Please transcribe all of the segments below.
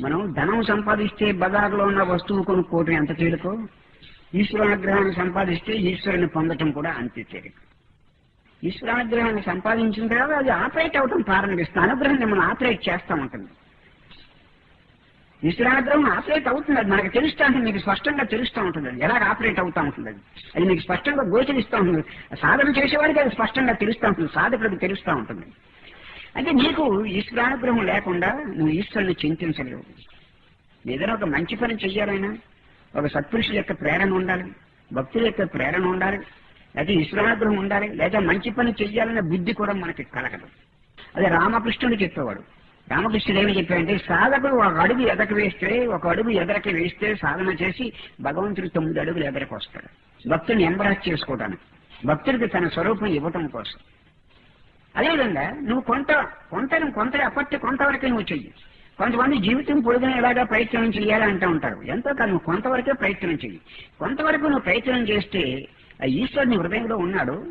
మనం ధనం సంపాదిస్తే బజార్లో ఉన్న వస్తువు కొనుక్కోవటం ఎంత తేలికో? ఈశ్వరానుగ్రహాన్ని సంపాదిస్తే ఈశ్వరుని పొందటం కూడా అంతే తేలిక. ఈశ్వరానుగ్రహాన్ని సంపాదించిన తర్వాత అది ఆపరేట్ అవటం ప్రారంభిస్తుంది అనుగ్రహాన్ని మనం ఆపరేట్ చేస్తూ ఉంటుంది. ఈశ్వరానుగ్రహం ఆపరేట్ అవుతుంది. అది మనకు తెలుస్తూ ఉంటుంది. మీకు స్పష్టంగా తెలుస్తూ ఉంటుంది. అది ఎలాగ ఆపరేట్ అవుతూ ఉంటుంది అది? అది మీకు స్పష్టంగా గోచరిస్తూ ఉంటుంది. సాధన చేసేవాడికి అది స్పష్టంగా తెలుస్తూ ఉంటుంది. సాధకుడికి తెలుస్తూ ఉంటుంది. అంటే నీకు ఈశ్వరానుగ్రహం లేకుండా నువ్వు ఈశ్వరుని చింతించలేవు. ఏదైనా ఒక మంచి పని చెయ్యాలైనా ఒక సత్పురుషుల యొక్క ప్రేరణ ఉండాలి. భక్తుల యొక్క ప్రేరణ ఉండాలి. లేకపోతే ఈశ్వరానుగ్రహం ఉండాలి. లేదా మంచి పని చెయ్యాలనే బుద్ధి కూడా మనకి కలగదు. అదే రామకృష్ణుడు చెప్పేవాడు. రామకృష్ణుడు ఏమి చెప్పాడంటే సాధకుడు ఒక అడుగు ఎదకు వేస్తే ఒక అడుగు ఎదరకి వేస్తే సాధన చేసి భగవంతుడు తొమ్మిది అడుగులు ఎదరకు వస్తాడు. భక్తుని ఎంబరాజ్ చేసుకోవడానికి భక్తుడికి తన స్వరూపం ఇవ్వటం కోసం. అదేవిధంగా నువ్వు కొంత కొంత కొంత అప్పటి కొంతవరకే నువ్వు చెయ్యి. కొంతమంది జీవితం పొడిగిన ఇలాగా ప్రయత్నం చేయాలి అంటూ ఉంటారు. ఎంతో కాదు నువ్వు కొంతవరకే ప్రయత్నం చెయ్యి. కొంతవరకు నువ్వు ప్రయత్నం చేస్తే ఆ ఈశ్వరుని హృదయంలో ఉన్నాడు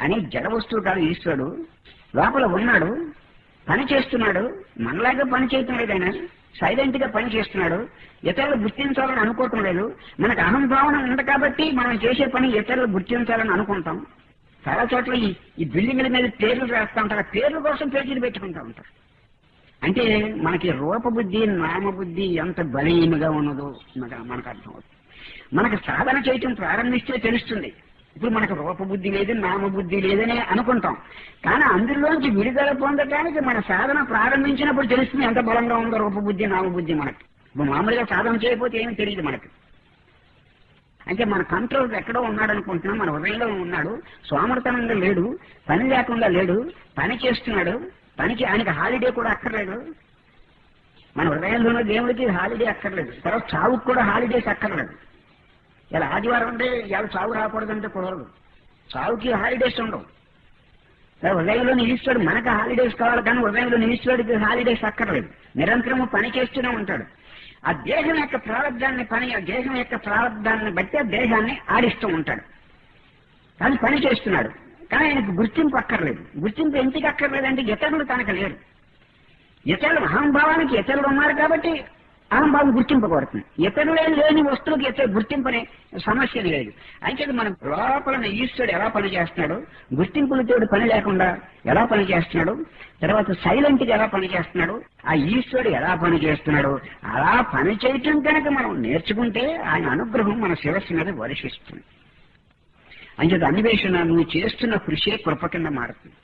అని జడ వస్తువు కాదు ఈశ్వరుడు. లోపల ఉన్నాడు పని చేస్తున్నాడు. మనలాగా పని చేయటం లేదైనా సైలెంట్గా పని చేస్తున్నాడు. ఇతరులు గుర్తించాలని అనుకోవటం లేదు. మనకు అహంభావన ఉంది కాబట్టి మనం చేసే పని ఇతరులు గుర్తించాలని అనుకుంటాం. చాలా చోట్ల ఈ ఈ బిల్డింగ్ల మీద పేర్లు రాస్తూ ఉంటారు. ఆ పేర్ల కోసం పేజీలు పెట్టుకుంటూ ఉంటారు. అంటే మనకి రూపబుద్ధి నామబుద్ధి ఎంత బలీయంగా ఉన్నదో మనకు అర్థం అవుతుంది మనకు సాధన చేయటం ప్రారంభిస్తే తెలుస్తుంది. ఇప్పుడు మనకు రూపబుద్ధి లేదు నామబుద్ధి లేదని అనుకుంటాం. కానీ అందులోంచి విడుదల పొందడానికి మన సాధన ప్రారంభించినప్పుడు తెలుస్తుంది ఎంత బలంగా ఉందో రూపబుద్ధి నామబుద్ధి మనకి. ఇప్పుడు మామూలుగా సాధన చేయకపోతే ఏమీ తెలియదు మనకి. అంటే మన కంట్రోల్ ఎక్కడో ఉన్నాడు అనుకుంటున్నాం మన హృదయంలో ఉన్నాడు సోమర్తనంగా లేడు పని లేకుండా లేడు పని చేస్తున్నాడు పనికి ఆయనకి హాలిడే కూడా అక్కర్లేదు. మన హృదయంలోనే దేవుడికి హాలిడే అక్కర్లేదు. తర్వాత చావుకు కూడా హాలిడేస్ అక్కర్లేదు. ఇలా ఆదివారం అంటే ఇవాళ చావు రాకూడదంటే కుదరదు. చావుకి హాలిడేస్ ఉండవు. హృదయంలో హృదయంలోని మనకు హాలిడేస్ కావాలి కానీ హృదయంలో ఈశ్వరుడికి హాలిడేస్ అక్కర్లేదు. నిరంతరము పని చేస్తూనే ఉంటాడు. ఆ దేహం యొక్క ప్రారంధాన్ని పని ఆ దేహం యొక్క ప్రారంధాన్ని బట్టి ఆ దేహాన్ని ఆడిస్తూ ఉంటాడు. కానీ పని చేస్తున్నాడు. కానీ ఆయనకు గుర్తింపు అక్కర్లేదు. గుర్తింపు ఎందుకు అక్కర్లేదంటే ఇతరులు తనకు లేరు ఇతరులు మహానుభావానికి ఇతరులు ఉన్నారు కాబట్టి అహంభావం గుర్తింపబడుతుంది ఇతరులే లేని వస్తువుకి ఇతర గుర్తింపనే సమస్య లేదు. అయితే మనం లోపల ఈశ్వరుడు ఎలా పని చేస్తున్నాడు గుర్తింపులతో పని లేకుండా ఎలా పని చేస్తున్నాడు తర్వాత సైలెంట్గా ఎలా పని చేస్తున్నాడు ఆ ఈశ్వరుడు ఎలా పని చేస్తున్నాడు అలా పని చేయటం కనుక మనం నేర్చుకుంటే ఆయన అనుగ్రహం మన శిరస్సు మీద వర్షిస్తుంది. అంచేత అన్వేషణ నువ్వు చేస్తున్న కృషే కృప కింద మారుతుంది.